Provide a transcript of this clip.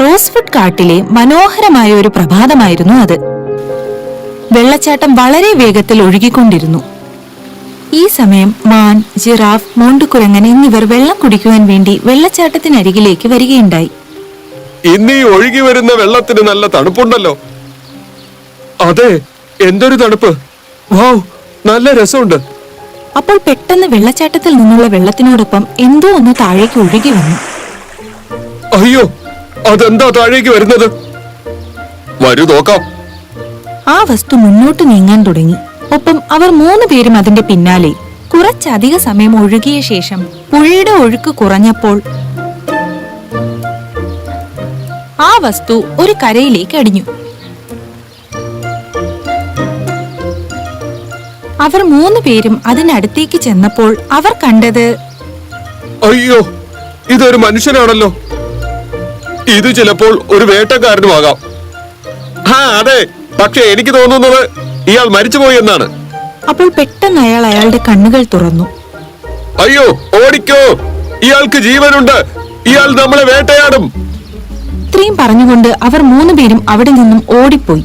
Rosewood കാട്ടിലെ മനോഹരമായ ഒരു പ്രഭാതമായിരുന്നു അത്. വെള്ളച്ചാട്ടം വളരെ വേഗത്തിൽ ഒഴുകിക്കൊണ്ടിരുന്നു. ഈ സമയം മാൻ ജിറാഫ് മോണ്ടുകുരങ്ങൻ എന്നിവർ വെള്ളം കുടിക്കുവാൻ വേണ്ടി വെള്ളച്ചാട്ടത്തിനരികിലേക്ക് വരികയുണ്ടായി. ഇന്ന് ഈ ഒഴുകി വരുന്ന വെള്ളത്തിന് നല്ല തണുപ്പുണ്ടല്ലോ. അതെ എന്തൊരു തണുപ്പ്. നല്ല രസമുണ്ട്. അപ്പോൾ പെട്ടെന്ന് വെള്ളച്ചാട്ടത്തിൽ നിന്നുള്ള വെള്ളത്തിനോടൊപ്പം എന്തോ ഒന്ന് താഴേക്ക് ഒഴുകി വന്നു. അയ്യോ അതെന്താ താഴേക്ക് വരുന്നത്? വരൂ നോക്കാം. ആ വസ്തു മുന്നോട്ട് നീങ്ങാൻ തുടങ്ങി. ഒപ്പം അവർ മൂന്ന് പേരും അതിന്റെ പിന്നാലെ കുറച്ചധിക സമയം ഒഴുകിയ ശേഷം പുഴയുടെ ഒഴുക്ക് കുറഞ്ഞപ്പോൾ ആ വസ്തു ഒരു കരയിലേക്ക് അടിഞ്ഞു. അവർ മൂന്ന് പേരും അതിനടുത്തേക്ക് ചെന്നപ്പോൾ അവർ കണ്ടത് അയ്യോ ഇതൊരു മനുഷ്യനാണല്ലോ. ഇത് ചിലപ്പോൾ ഒരു വേട്ടക്കാരനുമാകാം. ആ അതെ. പക്ഷെ എനിക്ക് തോന്നുന്നത് ഇയാൾ മരിച്ചുപോയി എന്നാണ്. അപ്പോൾ പെട്ടെന്ന് അയാൾ അയാളുടെ കണ്ണുകൾ തുറന്നു. അയ്യോ ഓടിക്കോ. ഇയാൾക്ക് ജീവനുണ്ട്. ഇയാൾ നമ്മളെ വേട്ടയാടും. ഇത്രയും പറഞ്ഞുകൊണ്ട് അവർ മൂന്നുപേരും അവിടെ നിന്നും ഓടിപ്പോയി.